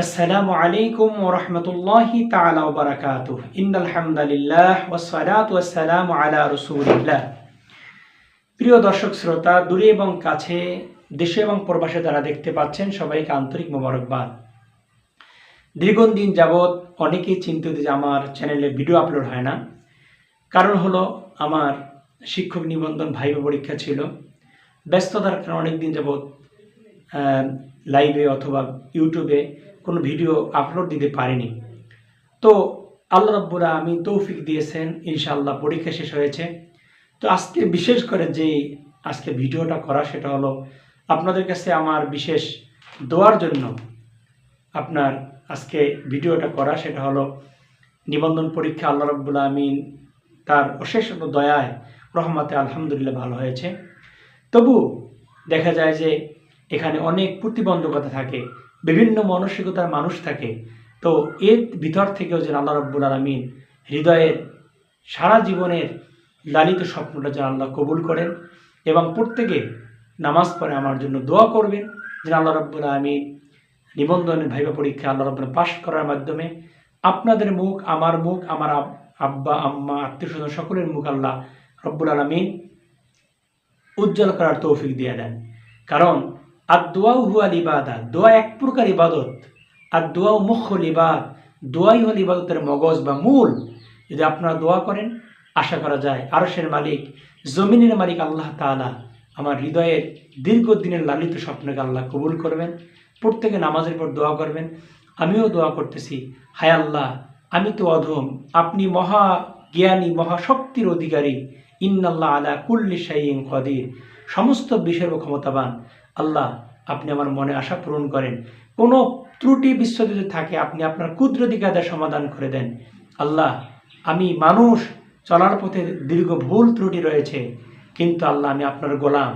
আসসালামু আলাইকুম ওরহমতুল্লাহি তালা বারাকাত ইন্দালহামদালিল্লাহ ওসালাত ওয়াসালাম আলা রসুলিল্লাহ। প্রিয় দর্শক শ্রোতা, দূরে এবং কাছে, দেশে এবং প্রবাসে যারা দেখতে পাচ্ছেন, সবাইকে আন্তরিক মোবারকবাদ। দীর্ঘদিন দিন যাবৎ অনেকেই চিন্তিত যে আমার চ্যানেলে ভিডিও আপলোড হয় না। কারণ হলো, আমার শিক্ষক নিবন্ধন ভাইবা পরীক্ষা ছিল। ব্যস্ততার কারণে অনেক দিন যাবৎ লাইভে অথবা ইউটিউবে কোনো ভিডিও আপলোড দিতে পারিনি। তো আল্লাহ রব্বুরা আমি তৌফিক দিয়েছেন, ইনশাআল্লাহ পরীক্ষা শেষ হয়েছে। তো আজকে বিশেষ করে যে আজকে ভিডিওটা করা, সেটা হলো আপনাদের কাছে আমার বিশেষ দোয়ার জন্য আপনার আজকে ভিডিওটা করা, সেটা হলো নিবন্ধন পরীক্ষা আল্লাহ রব্বুল্লা আমিন তার অশেষ দয়ায়, রহমাতে আলহামদুলিল্লাহ ভালো হয়েছে। তবু দেখা যায় যে এখানে অনেক প্রতিবন্ধকতা থাকে। বিভিন্ন মানসিকতার মানুষ থাকে। তো এর ভিতর থেকেও যেন আল্লাহ রব্বুল আলমিন হৃদয়ের সারা জীবনের লালিত স্বপ্নটা যেন আল্লাহ কবুল করেন এবং প্রত্যেকে নামাজ পড়ে আমার জন্য দোয়া করবেন যেন আল্লাহ রব্বুল আলমিন নিবন্ধনের ভাইবা পরীক্ষা আল্লাহ রব্বুল পাশ করার মাধ্যমে আপনাদের মুখ, আমার মুখ, আমার আব্বা, আম্মা, আত্মীয় স্বজন সকলের মুখ আল্লাহ রব্বুল আলমিন উজ্জ্বল করার তৌফিক দিয়ে দেন। কারণ আর দোয়াও হুয়াল ইবাদা দোয়া এক প্রকার ইবাদত। আর দোয়াও মুখ্যল ইবাদ দোয়াই হল ইবাদতের মগজ বা মূল। যদি আপনারা দোয়া করেন, আশা করা যায় আরশের মালিক, জমিনের মালিক আল্লাহ তাআলা আমার হৃদয়ের দীর্ঘদিনের লালিত স্বপ্নকে আল্লাহ কবুল করবেন, প্রত্যেকে নামাজের পর দোয়া করবেন। আমিও দোয়া করতেছি। হায় আল্লাহ, আমি তো অধম, আপনি মহা জ্ঞানী মহাশক্তির অধিকারী। ইন্নাল্লাহ আলা কুল্লি শাইন কদির। সমস্ত বিষয়ের ক্ষমতাবান। আল্লাহ, আপনি আমার মনে আশা পূরণ করেন। কোনো ত্রুটি বিশ্ব যদি থাকে, আপনি আপনার কুদরতি কায়দায় সমাধান করে দেন। আল্লাহ, আমি মানুষ, চলার পথে দীর্ঘ ভুল ত্রুটি রয়েছে, কিন্তু আল্লাহ, আমি আপনার গোলাম।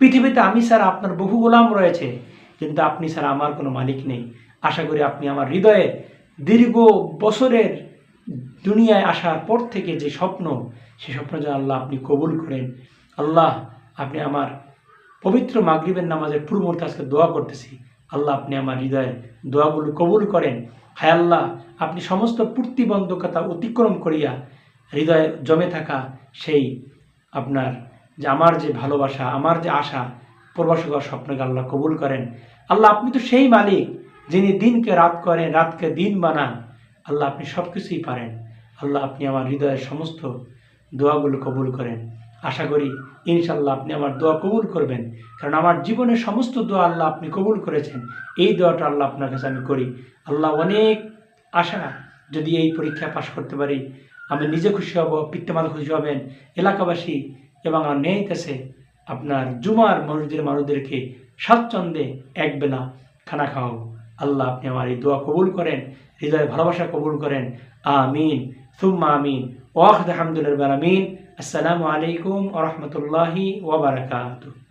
পৃথিবীতে আমি স্যার আপনার বহু গোলাম রয়েছে, কিন্তু আপনি স্যার আমার কোনো মালিক নেই। আশা করি আপনি আমার হৃদয়ে দীর্ঘ বছরের দুনিয়ায় আসার পর থেকে যে স্বপ্ন সেই স্বপ্ন যেন আল্লাহ আপনি কবুল করেন। আল্লাহ, আপনি আমার পবিত্র মাগরিবের নামাজের পূর্ব মুহূর্তে আজকে দোয়া করতেছি। আল্লাহ আপনি আমার হৃদয়ের দোয়াগুলো কবুল করেন। হায় আল্লাহ, আপনি সমস্ত প্রতিবন্ধকতা অতিক্রম করিয়া হৃদয়ে জমে থাকা সেই আপনার যে আমার যে ভালোবাসা, আমার যে আশা প্রবাসকার স্বপ্নকে আল্লাহ কবুল করেন। আল্লাহ, আপনি তো সেই মালিক যিনি দিনকে রাত করেন, রাতকে দিন বানান। আল্লাহ, আপনি সব কিছুই পারেন। আল্লাহ, আপনি আমার হৃদয়ের সমস্ত দোয়াগুলো কবুল করেন। আশা করি ইনশাল্লাহ আপনি আমার দোয়া কবুল করবেন। কারণ আমার জীবনের সমস্ত দোয়া আল্লাহ আপনি কবুল করেছেন। এই দোয়াটা আল্লাহ আপনার কাছে আমি করি। আল্লাহ অনেক আশা যদি এই পরীক্ষা পাশ করতে পারি, আমি নিজে খুশি হব পিত্তমাল খুশি হবেন, এলাকাবাসী এবং আমার মেয়ের কাছে আপনার জুমার মানুষদের মানুষদেরকে স্বাচ্ছন্দ্যে একবেলা খানা খাওয়াবো। আল্লাহ আপনি আমার এই দোয়া কবুল করেন হৃদয়ে ভালোবাসা কবুল করেন। আমিন। সুম্মা আমিন। ওয়াহদ আহমদুল্লাহ আমিন আসসালামু আলাইকুম ওরহমতুল্লাহি ওবরাকাতুহ